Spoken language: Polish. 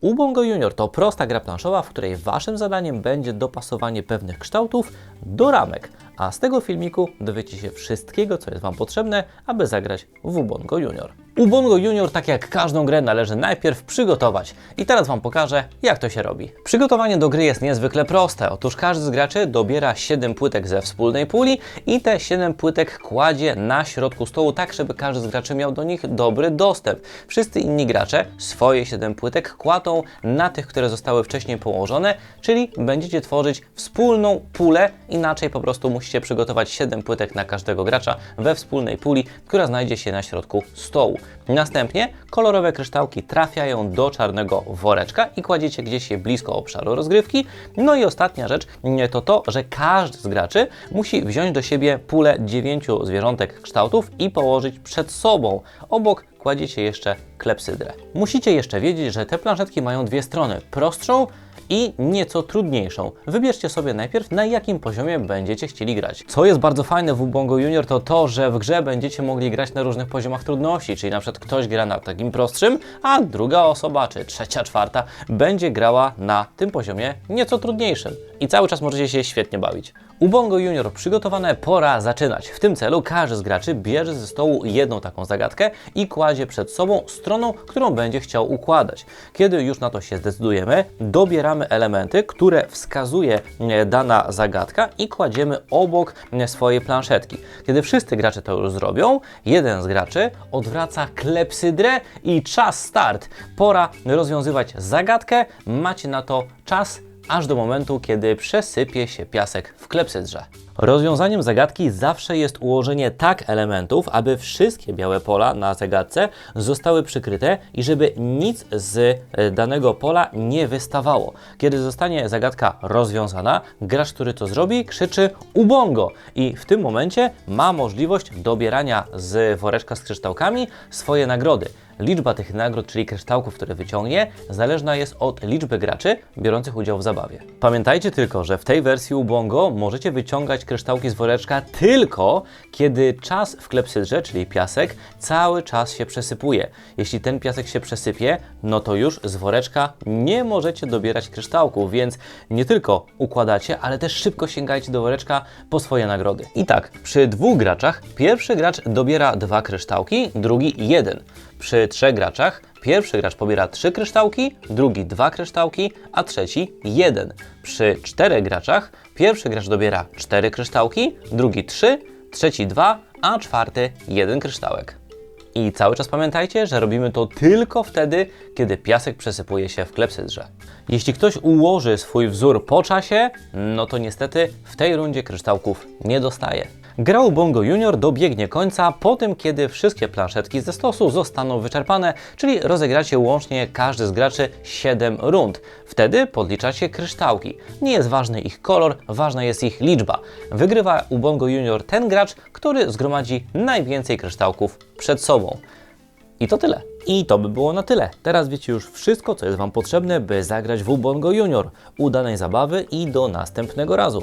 Ubongo Junior to prosta gra planszowa, w której waszym zadaniem będzie dopasowanie pewnych kształtów do ramek. A z tego filmiku dowiecie się wszystkiego, co jest wam potrzebne, aby zagrać w Ubongo Junior. Ubongo Junior, tak jak każdą grę, należy najpierw przygotować. I teraz wam pokażę, jak to się robi. Przygotowanie do gry jest niezwykle proste. Otóż każdy z graczy dobiera 7 płytek ze wspólnej puli i te 7 płytek kładzie na środku stołu, tak żeby każdy z graczy miał do nich dobry dostęp. Wszyscy inni gracze swoje 7 płytek kładą na tych, które zostały wcześniej położone, czyli będziecie tworzyć wspólną pulę, inaczej po prostu musicie przygotować 7 płytek na każdego gracza we wspólnej puli, która znajdzie się na środku stołu. Następnie kolorowe kryształki trafiają do czarnego woreczka i kładziecie gdzieś je blisko obszaru rozgrywki. No i ostatnia rzecz to to, że każdy z graczy musi wziąć do siebie pulę 9 zwierzątek kształtów i położyć przed sobą. Obok kładziecie jeszcze klepsydrę. Musicie jeszcze wiedzieć, że te planszetki mają dwie strony, prostszą i nieco trudniejszą. Wybierzcie sobie najpierw, na jakim poziomie będziecie chcieli grać. Co jest bardzo fajne w Ubongo Junior, to to, że w grze będziecie mogli grać na różnych poziomach trudności, czyli na przykład ktoś gra na takim prostszym, a druga osoba, czy trzecia, czwarta, będzie grała na tym poziomie nieco trudniejszym. I cały czas możecie się świetnie bawić. Ubongo Junior przygotowane, pora zaczynać. W tym celu każdy z graczy bierze ze stołu jedną taką zagadkę i kładzie przed sobą stroną, którą będzie chciał układać. Kiedy już na to się zdecydujemy, dobieramy elementy, które wskazuje e, dana zagadka i kładziemy obok e, swojej planszetki. Kiedy wszyscy gracze to już zrobią, jeden z graczy odwraca klepsydrę i czas start. Pora rozwiązywać zagadkę. Macie na to czas aż do momentu, kiedy przesypie się piasek w klepsydrze. Rozwiązaniem zagadki zawsze jest ułożenie tak elementów, aby wszystkie białe pola na zagadce zostały przykryte i żeby nic z e, danego pola nie wystawało. Kiedy zostanie zagadka rozwiązana, gracz, który to zrobi, krzyczy ubongo i w tym momencie ma możliwość dobierania z woreczka z kryształkami swoje nagrody. Liczba tych nagród, czyli kryształków, które wyciągnie, zależna jest od liczby graczy biorących udział w zabawie. Pamiętajcie tylko, że w tej wersji Ubongo możecie wyciągać kryształki z woreczka tylko kiedy czas w klepsydrze, czyli piasek, cały czas się przesypuje. Jeśli ten piasek się przesypie, no to już z woreczka nie możecie dobierać kryształków, więc nie tylko układacie, ale też szybko sięgajcie do woreczka po swoje nagrody. I tak, przy dwóch graczach pierwszy gracz dobiera dwa kryształki, drugi jeden. Przy trzech graczach pierwszy gracz pobiera trzy kryształki, drugi dwa kryształki, a trzeci jeden. Przy czterech graczach pierwszy gracz dobiera cztery kryształki, drugi trzy, trzeci dwa, a czwarty jeden kryształek. I cały czas pamiętajcie, że robimy to tylko wtedy, kiedy piasek przesypuje się w klepsydrze. Jeśli ktoś ułoży swój wzór po czasie, no to niestety w tej rundzie kryształków nie dostaje. Gra Ubongo Junior dobiegnie końca po tym, kiedy wszystkie planszetki ze stosu zostaną wyczerpane, czyli rozegracie łącznie każdy z graczy 7 rund. Wtedy podliczacie kryształki. Nie jest ważny ich kolor, ważna jest ich liczba. Wygrywa Ubongo Junior ten gracz, który zgromadzi najwięcej kryształków przed sobą. I to tyle. I to by było na tyle. Teraz wiecie już wszystko, co jest Wam potrzebne, by zagrać w Ubongo Junior. Udanej zabawy i do następnego razu.